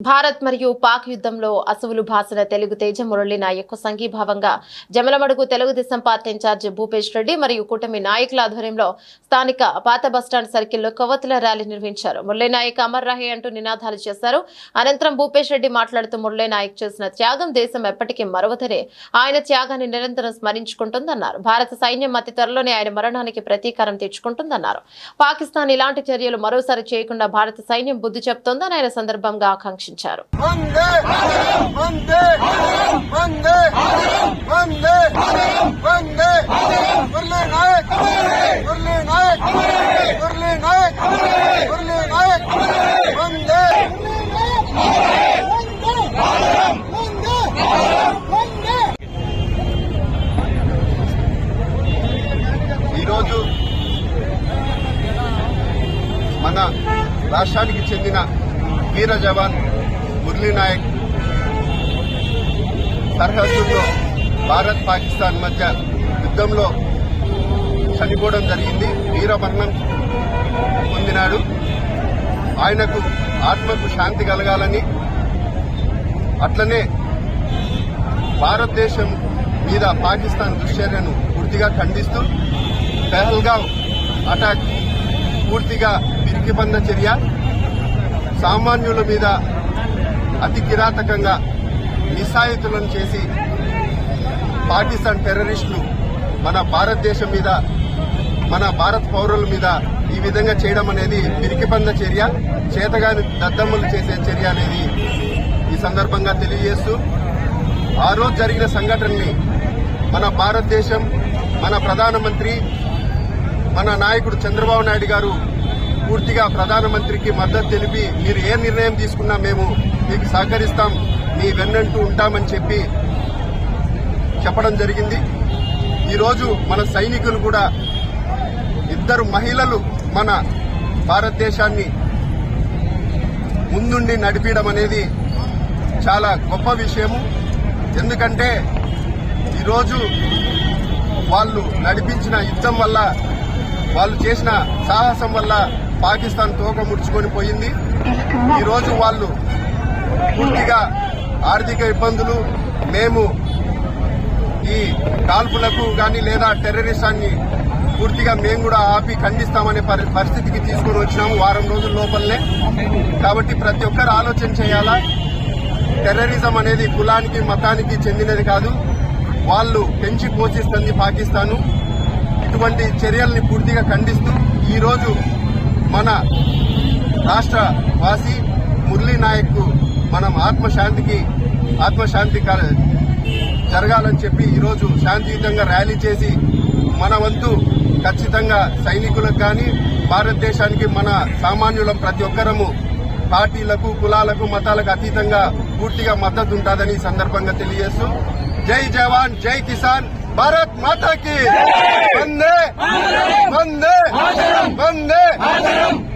భారత్ మరియు పాక్ యుద్ధంలో అసువులు భాసిన తెలుగు తేజ మురళి నాయక్ సంఘీభావంగా జమలమడుగు తెలుగుదేశం పార్టీ ఇన్ఛార్జ్ భూపేష్ రెడ్డి మరియు కూటమి నాయకుల ఆధ్వర్యంలో స్థానిక పాత బస్టాండ్ సర్కిల్లో కొవ్వతుల ర్యాలీ నిర్వహించారు. మురళీ నాయక్ అమర్ రహే అంటూ నినాదాలు చేశారు. అనంతరం భూపేష్ రెడ్డి మాట్లాడుతూ మురళీ నాయక్ చేసిన త్యాగం దేశం ఎప్పటికీ మరవదనే ఆయన త్యాగాన్ని నిరంతరం స్మరించుకుంటుందన్నారు. భారత సైన్యం అతి త్వరలోనే ఆయన మరణానికి ప్రతీకారం తెచ్చుకుంటుందన్నారు పాకిస్తాన్ ఇలాంటి చర్యలు మరోసారి చేయకుండా భారత సైన్యం బుద్ధి చెప్తోందని ఆయన సందర్భంగా ఆకాంక్ష వందే ఈరోజు మన రాష్ట్రానికి చెందిన వీర జవాన్ మురళీ నాయక్ సరిహద్దుల్లో భారత్ పాకిస్తాన్ మధ్య యుద్ధంలో చనిపోవడం జరిగింది. వీరమరణం పొందినాడు. ఆయనకు ఆత్మకు శాంతి కలగాలని అట్లనే భారతదేశం మీద పాకిస్తాన్ దుశ్చర్యను పూర్తిగా ఖండిస్తూ పెహల్గావ్ అటాక్ పూర్తిగా పిరికిబంద చర్య. సామాన్యుల మీద అతి కిరాతకంగా నిస్సాయితులను చేసి పాకిస్తాన్ టెర్రరిస్టులు మన భారతదేశం మీద మన భారత పౌరుల మీద ఈ విధంగా చేయడం అనేది పిరికిబంద చర్య చేతగాని దద్దమ్మలు చేసే చర్య అనేది ఈ సందర్భంగా తెలియజేస్తూ ఆ రోజు జరిగిన సంఘటనని మన భారతదేశం మన ప్రధానమంత్రి మన నాయకుడు చంద్రబాబు నాయుడు గారు పూర్తిగా ప్రధానమంత్రికి మద్దతు తెలిపి మీరు ఏ నిర్ణయం తీసుకున్నా మేము మీకు సహకరిస్తాం మీ వెన్నంటూ ఉంటామని చెప్పి చెప్పడం జరిగింది. ఈరోజు మన సైనికులు కూడా ఇద్దరు మహిళలు మన భారతదేశాన్ని ముందుండి నడిపించడం అనేది చాలా గొప్ప విషయము. ఎందుకంటే ఈరోజు వాళ్ళు నడిపించిన యుద్ధం వల్ల వాళ్ళు చేసిన సాహసం వల్ల పాకిస్తాన్ తోక ముడుచుకొని పోయింది. ఈరోజు వాళ్ళు పూర్తిగా ఆర్థిక ఇబ్బందులు మేము ఈ కాల్పులకు కానీ లేదా టెర్రరిస్టాన్ని పూర్తిగా మేము కూడా ఆపి ఖండిస్తామనే పరి- పరిస్థితికి తీసుకొని వచ్చినాము వారం రోజుల లోపలనే. కాబట్టి ప్రతి ఒక్కరు ఆలోచన చేయాలా? టెర్రరిజం అనేది కులానికి మతానికి చెందినది కాదు. వాళ్ళు పెంచి పోషిస్తుంది పాకిస్తాను. ఇటువంటి చర్యల్ని పూర్తిగా ఖండిస్తూ ఈరోజు మన రాష్ట్ర వాసి మురళీ నాయక్ మనం ఆత్మశాంతికి ఆత్మశాంతి జరగాలని చెప్పి ఈరోజు శాంతియుతంగా ర్యాలీ చేసి మన వంతు ఖచ్చితంగా సైనికులకు కానీ భారతదేశానికి మన సామాన్యులం ప్రతి ఒక్కరము పార్టీలకు కులాలకు మతాలకు అతీతంగా పూర్తిగా మద్దతు ఉంటుందని సందర్భంగా తెలియజేస్తూ జై జవాన్ జై కిసాన్ भारत माता की। वंदे। वंदे। वंदे।